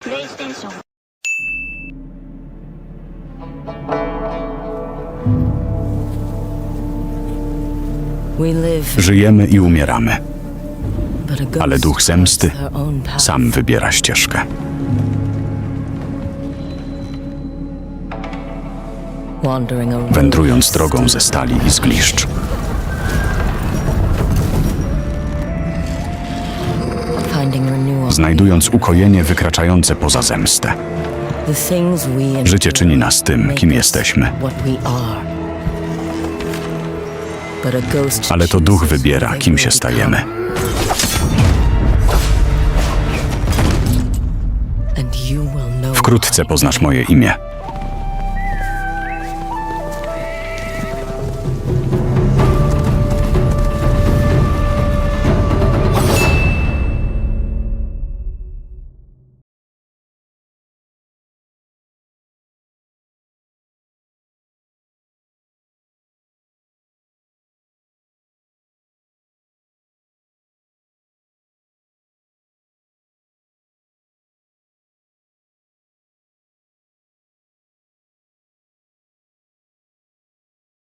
プレイステーション We live, Żyjemy i umieramy. but a ghost Ale duch zemsty has their own path. Sam wybiera ścieżkę. Wandering a road Wędrując drogą ze stali i zgliszcz. finding renewal. Znajdując ukojenie wykraczające poza zemstę. Życie czyni nas tym, kim jesteśmy. Ale to duch wybiera, kim się stajemy. Wkrótce poznasz moje imię.